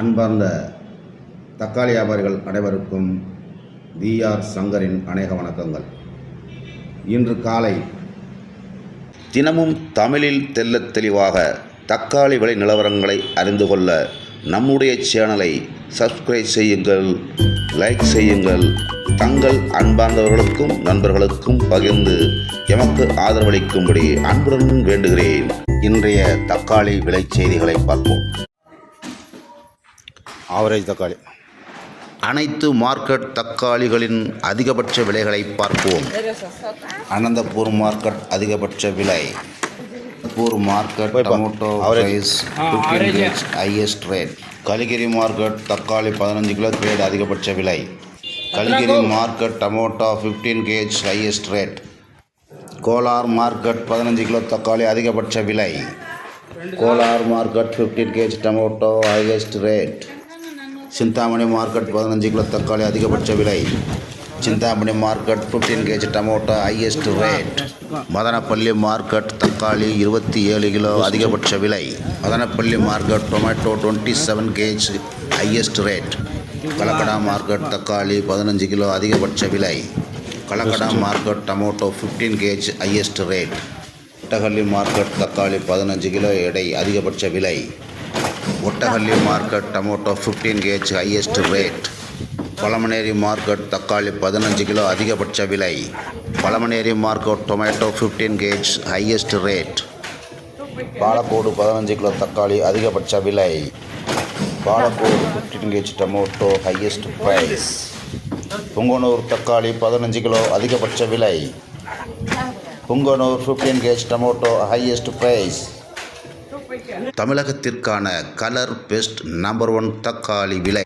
அன்பார்ந்த தக்காளி வியாபாரிகள் அனைவருக்கும் விஆர் சங்கரின் அநேக வணக்கங்கள். இன்று காலை தினமும் தமிழில் தெள்ளத் தெளிவாக தக்காளி விலை நிலவரங்களை அறிந்து கொள்ள நம்முடைய சேனலை சப்ஸ்கிரைப் செய்யுங்கள் லைக் செய்யுங்கள். தங்கள் அன்பார்ந்தவர்களுக்கும் நண்பர்களுக்கும் பகிர்ந்து எமக்கு ஆதரவளிக்கும்படி அன்புடன் வேண்டுகிறேன். இன்றைய தக்காளி விலை செய்திகளை பார்ப்போம். ஆவரேஜ் தக்காளி. அனைத்து மார்க்கெட் தக்காளிகளின் அதிகபட்ச விலைகளை பார்ப்போம். அனந்தபூர் மார்க்கெட் அதிகபட்ச விலை. பூர். Market tomato price highest rate Kalikiri market தக்காளி பதினஞ்சு கிலோ கிரேட் அதிகபட்ச விலை. Kalikiri market tomato fifteen KG highest rate Kolar market பதினஞ்சு கிலோ தக்காளி அதிகபட்ச விலை. Kolar market fifteen KG tomato highest rate Chintamani market பதினஞ்சு கிலோ தக்காளி அதிகபட்ச விலை. Chintamani market fifteen KG tomato highest rate Madanapalle market தக்காளி இருபத்தி ஏழு கிலோ அதிகபட்ச விலை. Madanapalle market tomato twenty seven KG highest rate Kalakada market தக்காளி பதினஞ்சு கிலோ அதிகபட்ச விலை. Kalakada market tomato fifteen KG highest rate Ottagalli market தக்காளி பதினஞ்சு கிலோ எடை அதிகபட்ச விலை. Ottagalli market tomato fifteen KG highest rate Palamaner market தக்காளி பதினஞ்சு கிலோ அதிகபட்ச விலை. Palamaner market tomato fifteen KG highest rate Palacode பதினஞ்சு கிலோ தக்காளி அதிகபட்ச விலை. Palacode fifteen KG tomato highest price Punganur தக்காளி பதினஞ்சு கிலோ அதிகபட்ச விலை. Punganur fifteen KG tomato highest price தமிழகத்திற்கான கலர் பெஸ்ட் நம்பர் ஒன் தக்காளி விலை.